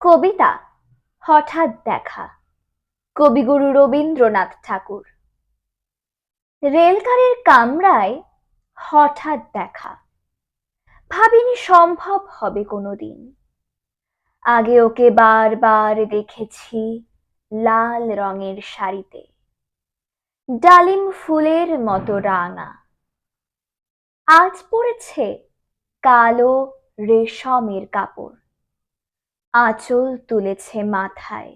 কবিতা, হঠাৎ দেখা। কবিগুরু রবীন্দ্রনাথ ঠাকুর। রেলগাড়ির কামরায় হঠাৎ দেখা। ভাবিনি সম্ভব হবে কোনোদিন। আগে ওকে বারবার দেখেছি লাল রঙের শাড়িতে। ডালিম ফুলের মতো রাঙা। আজ পড়েছে কালো রেশমের কাপড়। আঁচল তুলেছে মাথায়।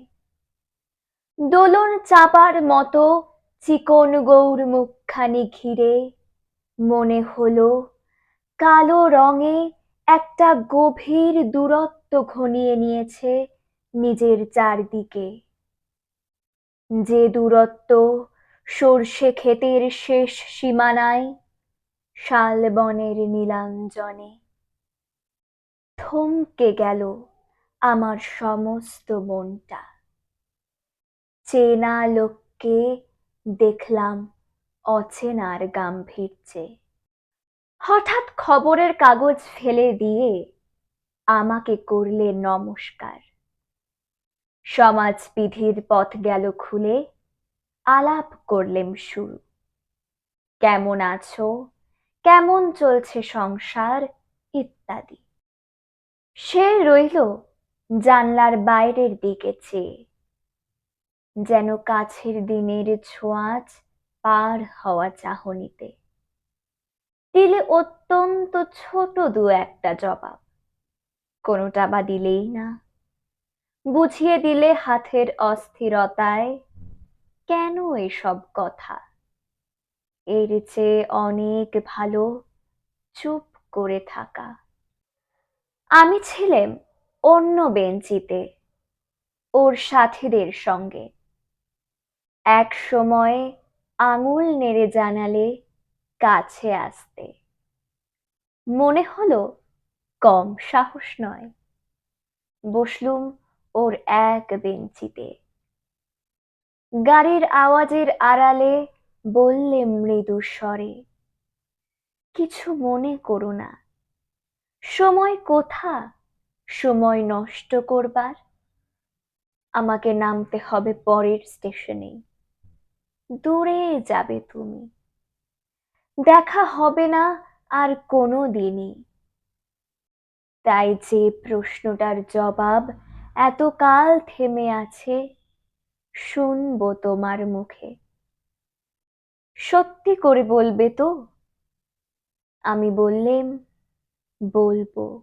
দোলন চাপার মতো চিকন গৌর মুখখানি ঘিরে মনে হলো কালো রঙে একটা গভীর দূরত্ব ঘনিয়ে নিয়েছে নিজের চারদিকে। যে দূরত্ব সর্ষে ক্ষেতের শেষ সীমানায় শালবনের নীলাঞ্জনে থমকে গেল। আমার সমস্ত মনটা। চেনা লোককে দেখলাম অচেনার গাম্ভীর্যে। হঠাৎ খবরের কাগজ ফেলে দিয়ে আমাকে করলে নমস্কার। সমাজ সমাজবিধির পথ গেল খুলে আলাপ করলেম শুরু। কেমন আছো? কেমন চলছে সংসার? ইত্যাদি। সে রইল জানলার বাইরের দিকে চেয়ে। যেন কাছের দিনের ছোঁয়াচ পার হওয়া চাহনিতে। দিলে অত্যন্ত ছোট দু একটা জবাব। কোনোটা বা দিলেই না। বুঝিয়ে দিলে হাতের অস্থিরতায়, কেন এসব কথা? এর চেয়ে অনেক ভালো চুপ করে থাকা। আমি ছিলাম অন্য বেঞ্চিতে ওর সাথীদের সঙ্গে। এক সময় আঙুল নেড়ে জানালে কাছে আসতে। মনে হলো কম সাহস নয়। বসলুম ওর এক বেঞ্চিতে। গাড়ির আওয়াজের আড়ালে বললে মৃদু স্বরে, কিছু মনে করো না। সময় কোথা? সময় নষ্ট করবার। আমাকে নামতে হবে পরের স্টেশনে। দূরে যাবে তুমি। দেখা হবে না আর কোনো দিনই। তাই যে প্রশ্নটার জবাব এতকাল থেমে আছে, শুনব তোমার মুখে। সত্যি করে বলবে তো? আমি বললেম, বলব।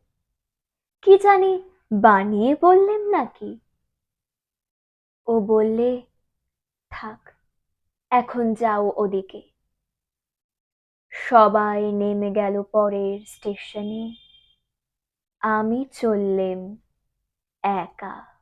কি জানি বানিয়ে বললেন নাকি? ও বললে, থাক, এখন যাও ওদিকে। সবাই নেমে গেল পরের স্টেশনে। আমি চললেম একা।